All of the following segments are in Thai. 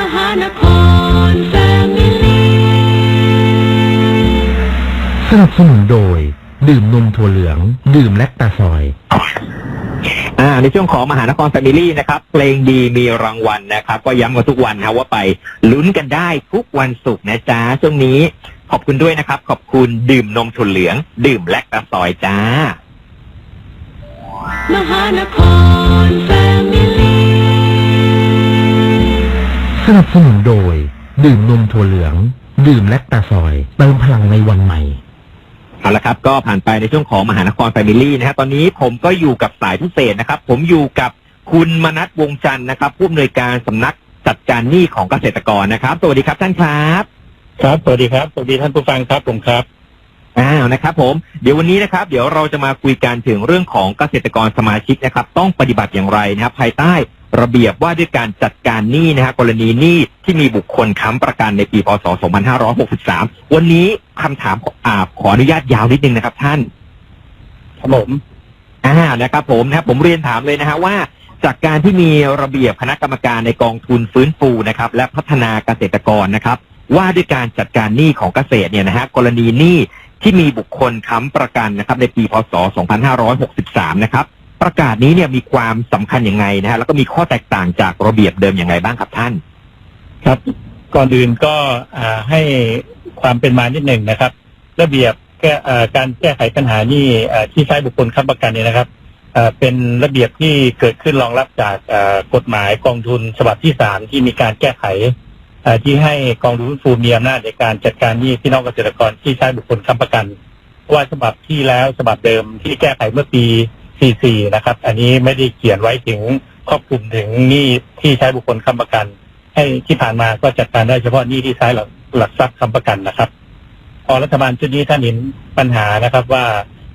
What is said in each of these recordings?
มหานครแฟมิลี่สนับสนุนโดย ดื่มนมถั่วเหลือง ดื่มแลคตาซอยอ่าในช่วงของมหานครแฟมิลี่นะครับเพลงดีมีรางวัลนะครับ ก็ย้ำกันทุกวันนะว่าไปลุ้นกันได้ทุกวันศุกร์นะจ๊ะช่วงนี้ขอบคุณด้วยนะครับ ขอบคุณดื่มนมถั่วเหลือง ดื่มแลคตาซอยจ้ามหานคร สนับสนุนโดย ดื่มนมถั่วเหลือง ดื่มแลคตาซอย เติมพลังในวันใหม่เอาละครับก็ผ่านไปในช่วงของมหานครแฟมิลี่นะฮะตอนนี้ผมก็อยู่กับสายพิเศษนะครับ ผมอยู่กับคุณมนัทวงจันทร์นะครับ ผู้อำนวยการสำนักจัดการหนี้ของเกษตรกรนะครับ สวัสดีครับท่านครับ ครับสวัสดีครับสวัสดีท่านผู้ฟังครับผมครับอ้าวนะครับ ผมเดี๋ยววันนี้นะครับ เดี๋ยวเราจะมาคุยกันถึงเรื่องของเกษตรกรสมาชิกนะครับ ต้องปฏิบัติอย่างไรนะครับ ภายใต้ ระเบียบว่าด้วยการจัดการหนี้นะฮะกรณีหนี้ที่มีบุคคลค้ำประกันในปีพศ 2563 วันนี้คำถามอ่าขออนุญาตยาวนิดนึงนะครับ ท่านครับผมอ่านะครับ ผมนะครับผมเรียนถามเลยนะฮะว่า จากการที่มีระเบียบคณะกรรมการในกองทุนฟื้นฟูนะครับ และพัฒนาเกษตรกรนะครับ ว่าด้วยการจัดการหนี้ของเกษตรเนี่ยนะฮะกรณีหนี้ที่มีบุคคลค้ำประกันนะครับ ในปีพศ 2563 นะครับ ประกาศนี้เนี่ยมีความสำคัญยังไงนะฮะแล้วก็มีข้อแตกต่างจากระเบียบเดิมอย่างไรบ้างครับท่าน ครับก่อนอื่นก็ให้ความเป็นมานิดหนึ่งนะครับ ระเบียบแก้อ่าการแก้ไขปัญหานี่ที่ใช้บุคคลค้ำประกันเนี่ยนะครับเป็นระเบียบที่เกิดขึ้นรองรับจากกฎหมายกองทุนฉบับที่สามที่มีการแก้ไขที่ให้กองทุนฟื้นฟูมีอำนาจในการจัดการหนี้พี่น้องเกษตรกรที่ใช้บุคคลค้ำประกัน ว่าฉบับที่แล้วฉบับเดิมที่แก้ไขเมื่อปี 44นะครับ อันนี้ไม่ได้เขียนไว้ถึงครอบคลุมถึงหนี้ที่ใช้บุคคลค้ำประกัน ให้ที่ผ่านมาก็จัดการได้เฉพาะหนี้ที่ใช้หลักหลักทรัพย์ค้ำประกันนะครับ พอรัฐบาลชุดนี้ท่านเห็นปัญหานะครับ ว่า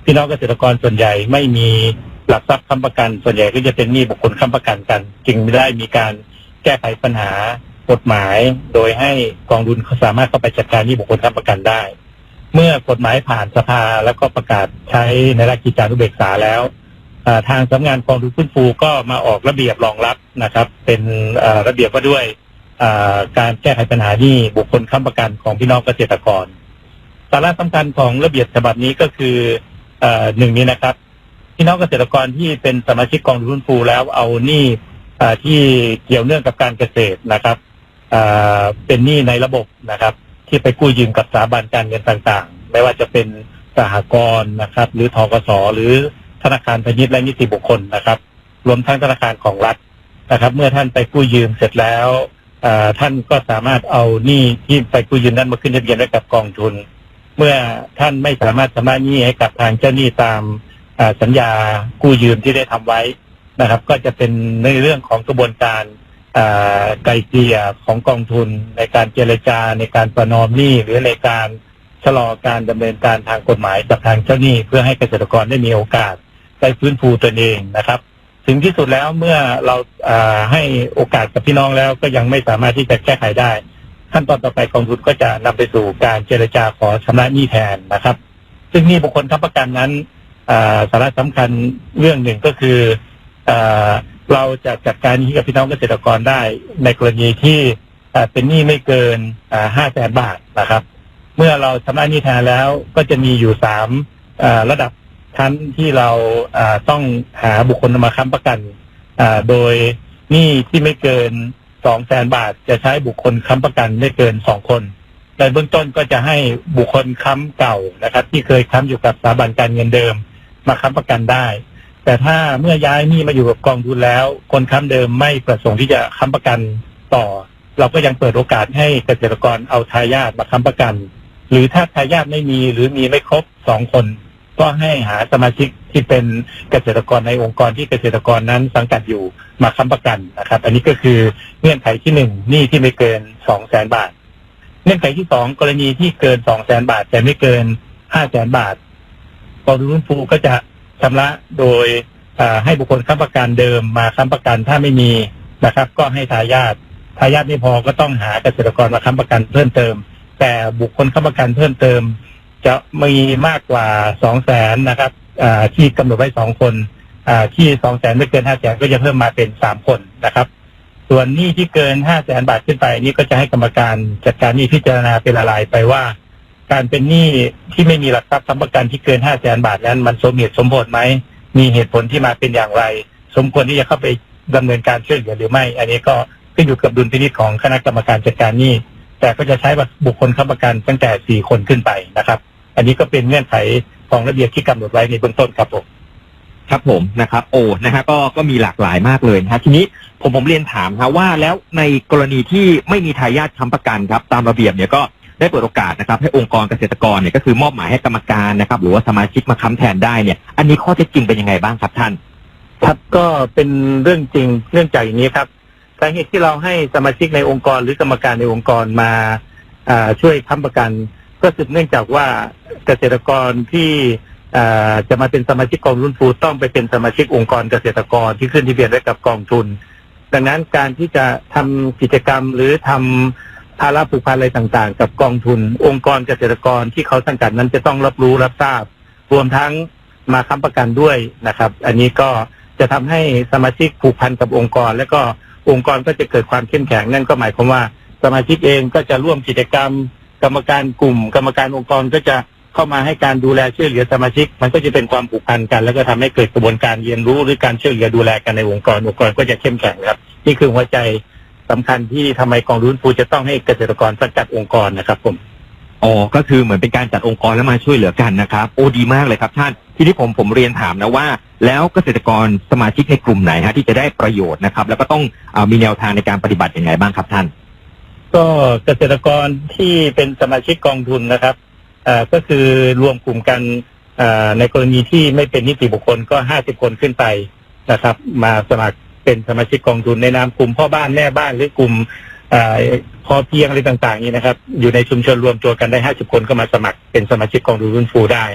พี่น้องเกษตรกรส่วนใหญ่ไม่มีหลักทรัพย์ค้ำประกัน ส่วนใหญ่ก็จะเป็นหนี้บุคคลค้ำประกันกัน จึงได้มีการแก้ไขปัญหากฎหมาย โดยให้กองทุนเขาสามารถเข้าไปจัดการหนี้บุคคลค้ำประกันได้ เมื่อกฎหมายผ่านสภาแล้วก็ประกาศใช้ในราชกิจจานุเบกษาแล้ว ทางสำนักงานกองทุนฟื้นฟูก็มาออกระเบียบรองรับนะครับ เป็นระเบียบว่าด้วยการแก้ไขปัญหาหนี้บุคคลค้ำประกันของพี่น้องเกษตรกร สาระสำคัญของระเบียบฉบับนี้ก็คืออหนึ่งนี้นะครับ พี่น้องเกษตรกรที่เป็นสมาชิกกองทุนฟื้นฟูแล้วเอาหนี้ที่เกี่ยวเนื่องกับการเกษตรนะครับเป็นหนี้ในระบบนะครับ ที่ไปกู้ยืมกับสถาบันการเงินต่างๆ ไม่ว่าจะเป็นสหกรณ์นะครับ หรือทกสหรือ ธนาคารพาณิชย์และนิติบุคคลนะครับ รวมทั้งธนาคารของรัฐนะครับ เมื่อท่านไปกู้ยืมเสร็จแล้วท่านก็สามารถเอาหนี้ที่ไปกู้ยืมนั้นมาขึ้นทะเบียนไว้กับกองทุน เมื่อท่านไม่สามารถชำระหนี้ให้กับทางเจ้าหนี้ตามสัญญากู้ยืมที่ได้ทำไว้นะครับ ก็จะเป็นในเรื่องของกระบวนการไกลเกลี่ยของกองทุน ในการเจรจาในการประนอมหนี้หรือในการชะลอการดำเนินการทางกฎหมายกับทางเจ้าหนี้เพื่อให้เกษตรกรได้มีโอกาส ได้ฟื้นฟูตนเองนะครับ ถึงที่สุดแล้วเมื่อเราให้โอกาสกับพี่น้องแล้วก็ยังไม่สามารถที่จะแก้ไขได้ ขั้นตอนต่อไปกองทุนก็จะนำไปสู่การเจรจาขอชำระหนี้แทนนะครับ ซึ่งหนี้บุคคลค้ำประกันนั้นสาระสำคัญเรื่องหนึ่งก็คืออเราจะจัดการหนี้กับพี่น้องเกษตรกรได้ในกรณีที่เป็นหนี้ไม่เกินห้าแสนบาทนะครับ เมื่อเราชำระหนี้แทนแล้วก็จะมีอยู่สามระดับ ชั้นที่เราต้องหาบุคคลมาค้ำประกันโดยหนี้ที่ไม่เกินสองแสนบาท จะใช้บุคคลค้ำประกันไม่เกินสองคนในเบื้องต้นก็จะให้บุคคลค้ำเก่านะครับ ที่เคยค้ำอยู่กับสถาบันการเงินเดิม มาค้ำประกันได้ แต่ถ้าเมื่อย้ายหนี้มาอยู่กับกองทุนแล้ว คนค้ำเดิมไม่ประสงค์ที่จะค้ำประกันต่อ เราก็ยังเปิดโอกาสให้เกษตรกรเอาทายาทมาค้ำประกัน หรือถ้าทายาทไม่มีหรือมีไม่ครบสองคน ก็ให้หาสมาชิกที่เป็นเกษตรกรในองค์กรที่เกษตรกรนั้นสังกัดอยู่มาค้ำประกันนะครับ อันนี้ก็คือเงื่อนไขที่หนึ่งหนี้ที่ไม่เกินสองแสนบาท เงื่อนไขที่สองกรณีที่เกินสองแสนบาท แต่ไม่เกินห้าแสนบาทกองทุนฟื้นฟูก็จะชำระโดยให้บุคคลค้ำประกันเดิมมาค้ำประกันถ้าไม่มีนะครับ ก็ให้ทายาททายาทไม่พอก็ต้องหาเกษตรกรมาค้ำประกันเพิ่มเติม แต่บุคคลค้ำประกันเพิ่มเติม จะมีมากกว่าสองแสนนะครับที่กำหนดไว้สองคนที่สองแสนไม่เกินห้าแสนก็จะเพิ่มมาเป็นสามคนนะครับ ส่วนหนี้ที่เกินห้าแสนบาทขึ้นไปนี่ก็จะให้กรรมการจัดการหนี้พิจารณาเป็นรายไปว่า การเป็นหนี้ที่ไม่มีหลักทรัพย์ค้ำประกันที่เกินห้าแสนบาทนั้น มันสมเหตุสมผลไหมมีเหตุผลที่มาเป็นอย่างไร สมควรที่จะเข้าไปดำเนินการช่วยเหลือหรือไม่ อันนี้ก็ขึ้นอยู่กับดุลพินิจของคณะกรรมการจัดการหนี้แต่ก็จะใช้บุคคลค้ำประกันตั้งแต่สี่คนขึ้นไปนะครับ อันนี้ก็เป็นเงื่อนไขของระเบียบที่กำหนดไว้ในเบื้องต้นครับผมครับผมนะครับโอ้นะฮะก็ก็มีหลากหลายมากเลยนะฮะทีนี้ผมผมเรียนถามครับว่าแล้วในกรณีที่ไม่มีทายาทค้ำประกันครับ ตามระเบียบเนี่ยก็ได้เปิดโอกาสนะครับให้องค์กรเกษตรกรเนี่ยก็คือมอบหมายให้กรรมการนะครับ หรือว่าสมาชิกมาค้ำแทนได้เนี่ย อันนี้ข้อเท็จจริงเป็นยังไงบ้างครับท่าน ครับก็เป็นเรื่องจริงเนื่องจากอย่างนี้ครับสาเหตุที่เราให้สมาชิกในองค์กรหรือกรรมการในองค์กรมาอ่าช่วยค้ำประกัน ก็สืบเนื่องจากว่าเกษตรกรที่จะมาเป็นสมาชิกกองทุนฟูต้องไปเป็นสมาชิกองค์กรเกษตรกรที่ขึ้นทะเบียนไว้กับกองทุน ดังนั้นการที่จะทำกิจกรรมหรือทำภาระผูกพันอะไรต่างๆ กับกองทุน องค์กรเกษตรกรที่เขาสังกัดนั้นจะต้องรับรู้รับทราบ รวมทั้งมาค้ำประกันด้วยนะครับ อันนี้ก็จะทำให้สมาชิกผูกพันกับองค์กร และก็องค์กรก็จะเกิดความเข้มแข็งนั่นก็หมายความว่าสมาชิกเองก็จะร่วมกิจกรรม กรรมการกลุ่ม กรรมการองค์กรก็จะเข้ามาให้การดูแลช่วยเหลือสมาชิก มันก็จะเป็นความผูกพันกัน แล้วก็ทำให้เกิดกระบวนการเรียนรู้หรือการช่วยเหลือดูแลกันในองค์กรองค์กรก็จะเข้มแข็งครับ นี่คือหัวใจสำคัญที่ทำไมกองทุนฟูจะต้องให้เกษตรกรสังกัดองค์กรนะครับผมอ๋อก็คือเหมือนเป็นการจัดองค์กรแล้วมาช่วยเหลือกันนะครับ โอ้ดีมากเลยครับท่านทีนี้ผมผมเรียนถามนะว่า แล้วเกษตรกรสมาชิกในกลุ่มไหนฮะที่จะได้ประโยชน์นะครับ แล้วก็ต้องอมีแนวทางในการปฏิบัติอยังไงบ้างครับท่าน ก็เกษตรกรที่เป็นสมาชิกกองทุนนะครับเอ่อก็คือรวมกลุ่มกันอ่อในกรณีที่ไม่เป็นนิติบุคคลก็ห้าสิบคนขึ้นไปนะครับ มาสมัครเป็นสมาชิกกองทุนในนามกลุ่มพ่อบ้านแม่บ้านหรือกลุ่มอ่อพอเพียงอะไรต่างๆนี้นะครับ อยู่ในชุมชนรวมตัวกันได้ห้าสิบคนก็มาสมัครเป็นสมาชิกกองทุนรุ่นฟูได้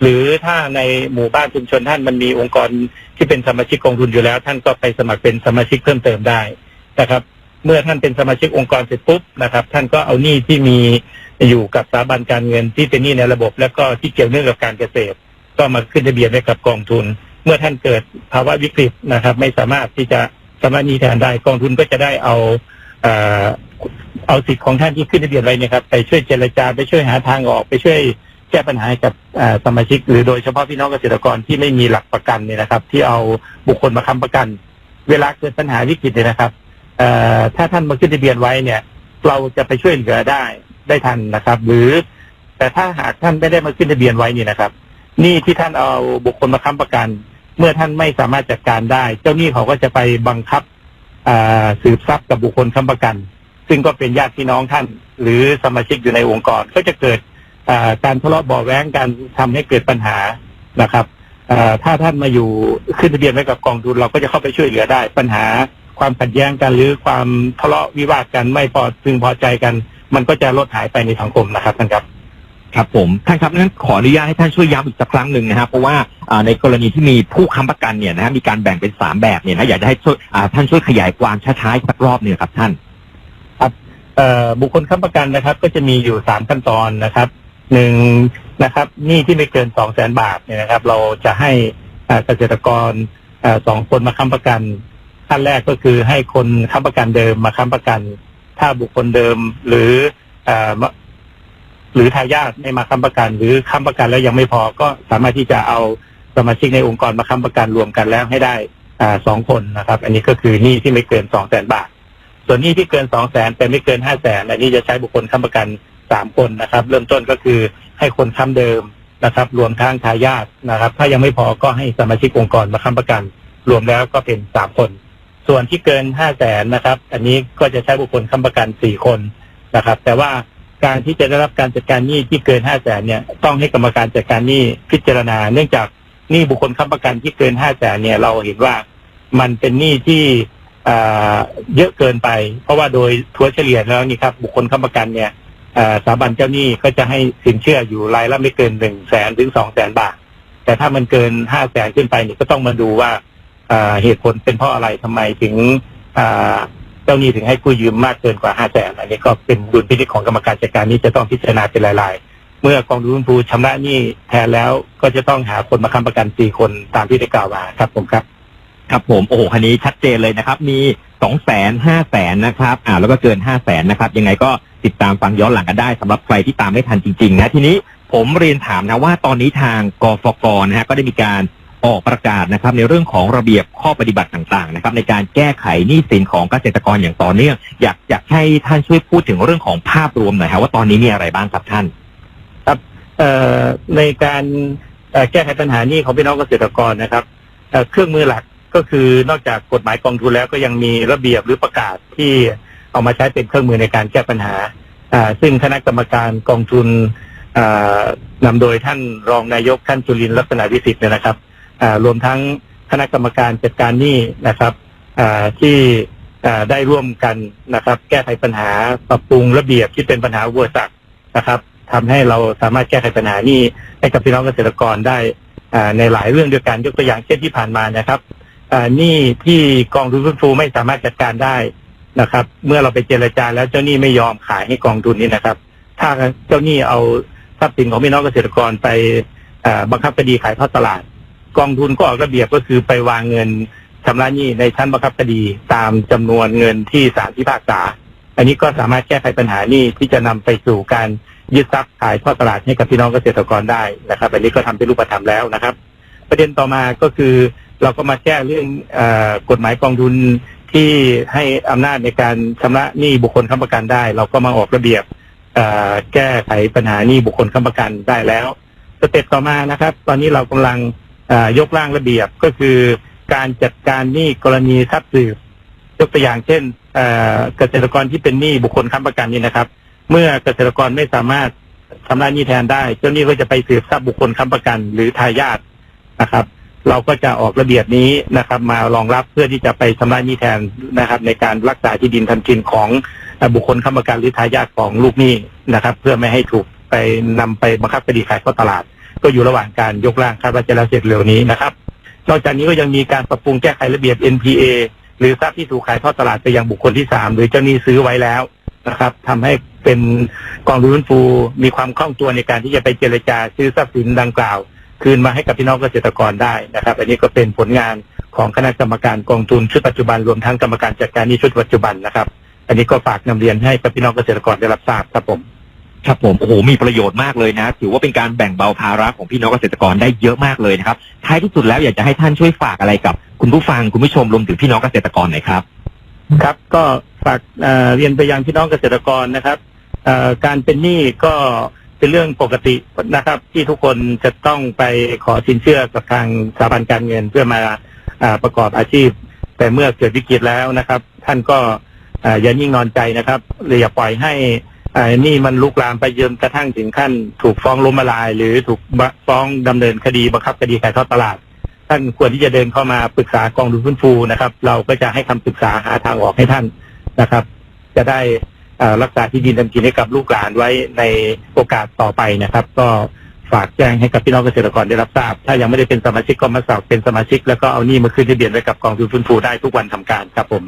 หรือถ้าในหมู่บ้านชุมชนท่านมันมีองค์กรที่เป็นสมาชิกกองทุนอยู่แล้ว ท่านก็ไปสมัครเป็นสมาชิกเพิ่มเติมได้นะครับ เมื่อท่านเป็นสมาชิกองค์กรเสร็จปุ๊บนะครับ ท่านก็เอาหนี้ที่มีอยู่กับสถาบันการเงินที่เป็นหนี้ในระบบ แล้วก็ที่เกี่ยวเนื่องกับการเกษตร ก็มาขึ้นทะเบียนไว้กับกองทุน เมื่อท่านเกิดภาวะวิกฤตนะครับ ไม่สามารถที่จะสามารถหนี้แทนได้กองทุนก็จะได้เอาเอ่อเอาสิทธิ์ของท่านที่ขึ้นทะเบียนไว้เนยครับ ไปช่วยเจรจาไปช่วยหาทางออกไปช่วยแก้ปัญหาให้กับสมาชิก หรือโดยเฉพาะพี่น้องเกษตรกรที่ไม่มีหลักประกันเนี่ยนะครับ ที่เอาบุคคลมาค้ำประกัน เวลาเกิดปัญหาวิกฤตเนี่ยนะครับ ถ้าท่านมาขึ้นทะเบียนไว้เนี่ย เราจะไปช่วยเหลือได้ได้ทันนะครับ หรือ แต่ถ้าหากท่านไม่ได้มาขึ้นทะเบียนไว้นี่นะครับหนี่ที่ท่านเอาบุคคลมาค้ำประกัน เมื่อท่านไม่สามารถจัดการได้ เจ้าหนี้เขาก็จะไปบังคับสืบทรัพย์กับบุคคลค้ำประกัน ซึ่งก็เป็นญาติพี่น้องท่าน หรือสมาชิกอยู่ในองค์กรก็จะเกิดการทะเลาะเบาแว้งการทำให้เกิดปัญหานะครับถ้าท่านมาอยู่ขึ้นทะเบียนไว้กับกองทุนเราก็จะเข้าไปช่วยเหลือได้ปัญหา ความขัดแย้งกัน หรือความทะเลาะวิวาทกันไม่พอพึงพอใจกัน มันก็จะลดหายไปในสังคมนะครับท่านครับครับผมท่านครับนั้นขออนุญาตให้ท่านช่วยย้ำอีกสักครั้งหนึ่งนะครับเพราะว่าอ่าในกรณีที่มีผู้ค้ำประกันเนี่ยนะฮะมีการแบ่งเป็นสามแบบเนี่ยนะอยากจะให้ช่วยอ่าท่านช่วยขยายความช้าๆอีกสักรอบหนึ่งครับท่านเอ่อบุคคลค้ำประกันนะครับ ก็จะมีอยู่สามขั้นตอนนะครับหนึ่งนะครับหนี้ที่ไม่เกินสองแสนบาทเนี่ยนะครับ เราจะให้อ่าเกษตรกรอ่าสองคนมาค้ำประกัน ขั้นแรกก็คือให้คนค้ำประกันเดิมมาค้ำประกัน ถ้าบุคคลเดิมหรืออหรือทายาทไม่มาค้ำประกัน หรือค้ำประกันแล้วยังไม่พอก็สามารถที่จะเอาสมาชิกในองค์กรมาค้ำประกันรวมกันแล้วให้ได้อสองคนนะครับ อันนี้ก็คือหนี้ที่ไม่เกินสองแสนบาท ส่วนหนี้ที่เกินสองแสนแต่ไม่เกินห้าแสนอันนี้จะใช้บุคคลค้ำประกันสามคนนะครับ เริ่มต้นก็คือให้คนค้ำเดิมนะครับ รวมทั้งทายาทนะครับ ถ้ายังไม่พอก็ให้สมาชิกองค์กรมาค้ำประกัน รวมแล้วก็เป็นสามคน ส่วนที่เกินห้าแสนนะครับ อันนี้ก็จะใช้บุคคลค้ำประกันสี่คนนะครับ แต่ว่าการที่จะได้รับการจัดการหนี้ที่เกินห้าแสนเนี่ยต้องให้กรรมการจัดการหนี้พิจารณา เนื่องจากหนี้บุคคลค้ำประกันที่เกินห้าแสนเนี่ยเราเห็นว่ามันเป็นหนี้ที่อ่าเยอะเกินไป เพราะว่าโดยทัวเฉลี่ยแล้วนี่ครับบุคคลค้ำประกันเนี่ยอ่าสถาบันเจ้าหนี้ก็จะให้สินเชื่ออยู่รายละไม่เกินหนึ่งแสนถึงสองแสนบาท แต่ถ้ามันเกินห้าแสนขึ้นไปนี่ก็ต้องมาดูว่า เหตุผลเป็นเพราะอะไรทำไมถึงเจ้าหนี้ถึงให้กู้ยืมมากเกินกว่าห้าแสนอันนี้ก็เป็นดุลพินิจของกรรมการจัดการนี้จะต้องพิจารณาเป็นรายๆ เมื่อกองทุนฟูชำระหนี้แทนแล้วก็จะต้องหาคนมาค้ำประกันสี่คนตามที่ได้กล่าวมาครับผมครับ ครับผมโอ้โหคันนี้ชัดเจนเลยนะครับ มีสองแสนห้าแสนนะครับ อ่า แล้วก็เกินห้าแสนนะครับ ยังไงก็ติดตามฟังย้อนหลังกันได้สำหรับใครที่ตามไม่ทันจริงๆนะทีนี้ผมเรียนถามนะว่าตอนนี้ทางกฟกนะฮะก็ได้มีการ ออกประกาศนะครับในเรื่องของระเบียบข้อปฏิบัติต่างๆนะครับในการแก้ไขหนี้สินของเกษตรกรอย่างต่อเนื่อง อยากอยากให้ท่านช่วยพูดถึงเรื่องของภาพรวมหน่อยครับว่าตอนนี้มีอะไรบ้างครับท่านเอ่อในการแก้ไขปัญหาหนี้ของพี่น้องเกษตรกรนะครับเเครื่องมือหลักก็คือนอกจากกฎหมายกองทุนแล้วก็ยังมีระเบียบหรือประกาศที่เอามาใช้เป็นเครื่องมือในการแก้ปัญหา ซึ่งคณะกรรมการกองทุนอ่านำโดยท่านรองนายกท่านจุลินร์ลักษณะวิสิทธิ์นะครับ รวมทั้งคณะกรรมการจัดการหนี้นะครับที่ได้ร่วมกันนะครับ แก้ไขปัญหาปรับปรุงระเบียบที่เป็นปัญหาวัวสักนะครับทำให้เราสามารถแก้ไขปัญหานี้ให้กับพี่น้องเกษตรกรได้ในหลายเรื่องด้วยกันยกตัวอย่างเช่นที่ผ่านมานะครับหนี้ที่กองทุนฟื้นฟูไม่สามารถจัดการได้นะครับ เมื่อเราไปเจรจาแล้วเจ้าหนี้ไม่ยอมขายให้กองทุนนี้นะครับ ถ้าเจ้าหนี้เอาทรัพย์สินของพี่น้องเกษตรกรไปบังคับคดีขายทอดตลาด กองทุนก็ออกระเบียบก็คือไปวางเงินชำระหนี้ในชั้นบังคับคดีตามจำนวนเงินที่ศาลพิพากษา อันนี้ก็สามารถแก้ไขปัญหานี้ที่จะนำไปสู่การยึดทรัพย์ขายทอดตลาดให้กับพี่น้องเกษตรกรได้นะครับ อันนี้ก็ทำเป็นรูปธรรมแล้วนะครับ ประเด็นต่อมาก็คือเราก็มาแก้เรื่องอกฎหมายกองทุนที่ให้อำนาจในการชำระหนี้บุคคลค้ำประกันได้ เราก็มาออกระเบียบแก้ไขปัญหาหนี้บุคคลค้ำประกันได้แล้ว สเต็ปต่อมานะครับ ตอนนี้เรากำลัง ยกร่างระเบียบก็คือการจัดการหนี้กรณีทรัพย์สืบยกตัวอย่างเช่นเกษตรกรที่เป็นหนี้บุคคลค้ำประกันนี่นะครับ เมื่อเกษตรกรไม่สามารถชำระหนี้แทนได้ เจ้าหนี้ก็จะไปสืบทรัพย์บุคคลค้ำประกัน หรือทายาทนะครับ เราก็จะออกระเบียบนี้นะครับ มารองรับเพื่อที่จะไปชำระหนี้แทนนะครับ ในการรักษาที่ดินทำกินของบุคคลค้ำประกันหรือทายาทของลูกหนี้นะครับ เพื่อไม่ให้ถูกไปนำไปบังคับคดีขายเข้าตลาด ก็อยู่ระหว่างการยกร่างคาดว่าจะแล้วเสร็จเร็วนี้นะครับ นอกจากนี้ก็ยังมีการปรับปรุงแก้ไขระเบียบ NPA หรือทรัพย์ที่ถูกขายทอดตลาดไปยังบุคคลที่สามหรือเจ้าหนี้ซื้อไว้แล้วนะครับทำให้เป็นกองทุนฟื้นฟูมีความคล่องตัวในการที่จะไปเจรจาซื้อทรัพย์สินดังกล่าว คืนมาให้กับพี่น้องเกษตรกรได้นะครับ อันนี้ก็เป็นผลงานของคณะกรรมการกองทุนชุดปัจจุบันรวมทั้งกรรมการจัดการนี้ชุดปัจจุบันนะครับ อันนี้ก็ฝากนำเรียนให้กับพี่น้องเกษตรกรได้รับทราบครับผม ครับผมโอ้โหมีประโยชน์มากเลยนะ ถือว่าเป็นการแบ่งเบาภาระของพี่น้องเกษตรกรได้เยอะมากเลยนะครับ ท้ายที่สุดแล้วอยากจะให้ท่านช่วยฝากอะไรกับ คุณผู้ฟังคุณผู้ชมรวมถึงพี่น้องเกษตรกรหน่อยครับ ครับ ก็ฝากเอ่อเรียนไปยังพี่น้องเกษตรกรนะครับเอ่อการเป็นหนี้ก็เป็นเรื่องปกตินะครับ ที่ทุกคนจะต้องไปขอสินเชื่อกับทางสถาบันการเงินเพื่อมาอ่าประกอบอาชีพ แต่เมื่อเกิดวิกฤตแล้วนะครับ ท่านก็อ่าอย่านิ่งนอนใจนะครับเลยอย่าปล่อยให้ อ่าหนี่มันลุกลามไปจนกระทั่งถึงขั้น ถูกฟ้องล้มละลาย หรือถูกฟ้องดำเนินคดีบังคับคดีขายทอดตลาด ท่านควรที่จะเดินเข้ามาปรึกษากองทุนฟื้นฟูนะครับ เราก็จะให้คำปรึกษาหาทางออกให้ท่านนะครับ จะได้เอ่อรักษาที่ดินทำกินให้กับลูกหลานไว้ในโอกาสต่อไปนะครับ ก็ฝากแจ้งให้กับพี่น้องเกษตรกรได้รับทราบ ถ้ายังไม่ได้เป็นสมาชิกก็มาสมัครเป็นสมาชิก แล้วก็เอาหนี้มาขึ้นทะเบียนไว้กับกองทุนฟื้นฟูได้ทุกวันทำการครับผม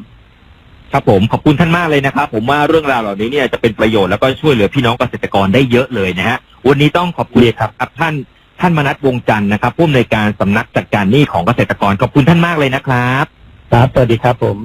ครับผมขอบคุณท่านมากเลยนะครับ ผมว่าเรื่องราวเหล่านี้เนี่ยจะเป็นประโยชน์แล้วก็ช่วยเหลือพี่น้องเกษตรกรได้เยอะเลยนะฮะวันนี้ต้องขอบคุณครับท่านท่านมนัทวงจันทร์นะครับผู้อำนวยการสำนักจัดการหนี้ของเกษตรกรขอบคุณท่านมากเลยนะครับ ครับสวัสดีครับผม